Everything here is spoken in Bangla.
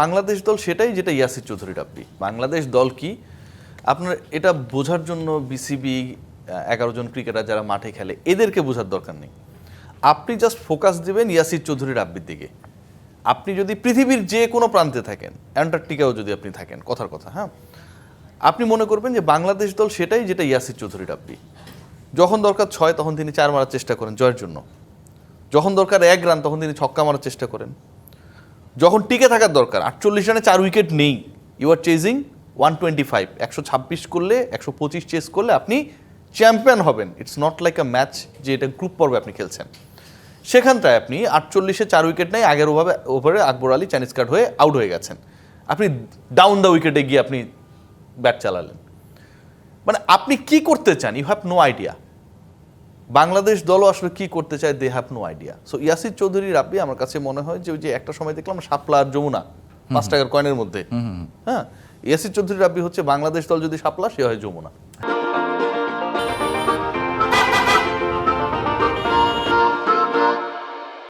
বাংলাদেশ দল সেটাই যেটা ইয়াসির চৌধুরী রাব্বি বাংলাদেশ দল কি? আপনার এটা বোঝার জন্য বিসিবি এগারো জন ক্রিকেটার যারা মাঠে খেলে, এদেরকে বোঝার দরকার নেই। আপনি জাস্ট ফোকাস দিবেন ইয়াসির চৌধুরী রাব্বির দিকে। আপনি যদি পৃথিবীর যে কোনো প্রান্তে থাকেন, অ্যান্টার্কটিকাও যদি আপনি থাকেন, কথার কথা হ্যাঁ? আপনি মনে করবেন যে বাংলাদেশ দল সেটাই যেটা ইয়াসির চৌধুরী রাব্বি যখন দরকার ছয়, তখন তিনি চার মারার চেষ্টা করেন জয়ের জন্য। যখন দরকার এক রান, তখন তিনি ছক্কা মারার চেষ্টা করেন। যখন টিকে থাকার দরকার, আটচল্লিশ রানে চার উইকেট নেই। You are chasing one twenty five একশো ছাব্বিশ করলে, একশো পঁচিশ চেস করলে আপনি চ্যাম্পিয়ন হবেন। It's not like a match যে এটা গ্রুপ পর্বে আপনি খেলছেন। সেখানটায় আপনি আটচল্লিশে চার উইকেট নেই, আগের ওভাবে, ওভারে আকবর আলী চাইনিজ কার্ড হয়ে আউট হয়ে গেছেন। আপনি ডাউন দ্য উইকেটে গিয়ে আপনি ব্যাট চালালেন। মানে আপনি কি করতে চান? You have no idea Bangladesh দলও আসলে কি করতে চায় they have no idea so Yasir Chowdhury Rabbi আমার কাছে মনে হয় যে ওই যে একটা সময় দেখলাম শাপলা আর যমুনা পাঁচ টাকার কয়েনের মধ্যে। হ্যাঁ ইয়াসির চৌধুরী রাব্বি হচ্ছে বাংলাদেশ দল যদি শাপলা সে হয় যমুনা।